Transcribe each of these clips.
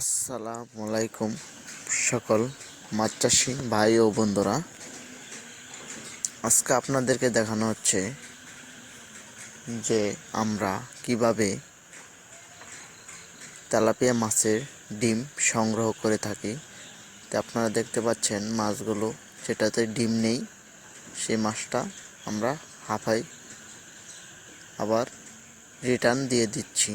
আসসালামু আলাইকুম সকল মাছ চাষি ভাই ও বন্ধুরা। আজকে আপনাদেরকে দেখানো হচ্ছে যে আমরা কীভাবে তেলাপিয়া মাছের ডিম সংগ্রহ করে থাকি। তো আপনারা দেখতে পাচ্ছেন মাছগুলো যেটাতে ডিম নেই। সেই মাছটা আমরা হাফাই আবার রিটার্ন দিয়ে দিচ্ছি।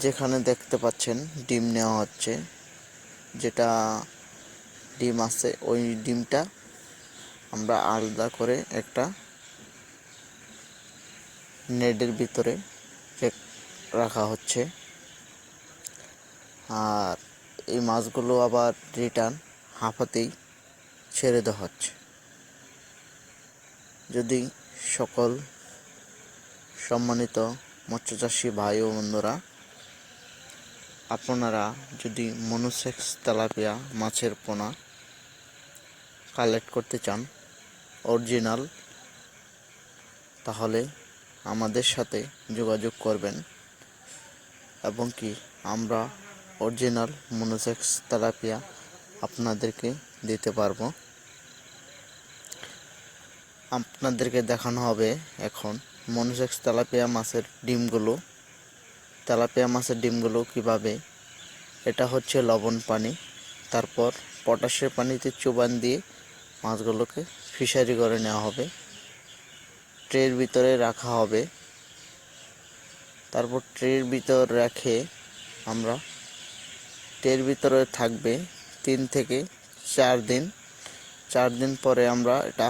যেখানে দেখতে পাচ্ছেন, ডিম নেওয়া হচ্ছে। যেটা ডিম আছে, ওই ডিমটা আমরা আলাদা করে একটা নেটের ভিতরে রাখা হচ্ছে। আর এই মাছগুলো আবার রিটার্ন হাঁপাতেই ছেড়ে দেওয়া হচ্ছে। যদি সকল সম্মানিত মৎস্যচাষী ভাই ও বন্ধুরা আপনারা যদি মনোসেক্স তেলাপিয়া মাছের পোনা কালেক্ট করতে চান, অরিজিনাল, তাহলে আমাদের সাথে যোগাযোগ করবেন। এবং কি আমরা অরিজিনাল মনোসেক্স তেলাপিয়া আপনাদেরকে দিতে পারব। আপনাদেরকে দেখানো হবে এখন মনোসেক্স তেলাপিয়া মাছের ডিমগুলো তেলাপিয়া মাছের ডিমগুলো কীভাবে? এটা হচ্ছে লবণ পানি। তারপর পটাশের পানিতে চুবান দিয়ে মাছগুলোকে ফিশারি করে নেওয়া হবে। ট্রের ভিতরে রাখা হবে। তারপর ট্রের ভিতর রেখে আমরা ট্রের ভিতরে থাকবে তিন থেকে চার দিন। চার দিন পরে আমরা এটা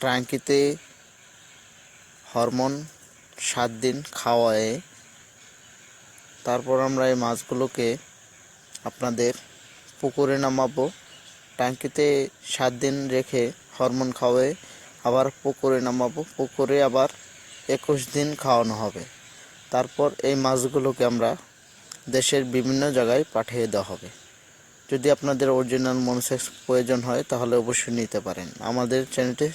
ট্রাঙ্কিতে হরমোন সাত দিন খাওয়ায়ে তারপর আমরা এই মাছগুলোকে আপনাদের পুকুরে নামাবো। ট্যাঙ্কিতে সাত দিন রেখে হরমোন খাওয়ায়ে আবার পুকুরে নামাবো। পুকুরে আবার একুশ দিন খাওয়ানো হবে। তারপর এই মাছগুলোকে আমরা দেশের বিভিন্ন জায়গায় পাঠিয়ে দেওয়া হবে। যদি আপনাদের অরিজিনাল মনসেক্স প্রয়োজন হয়, তাহলে অবশ্যই নিতে পারেন। আমাদের চ্যানেলটি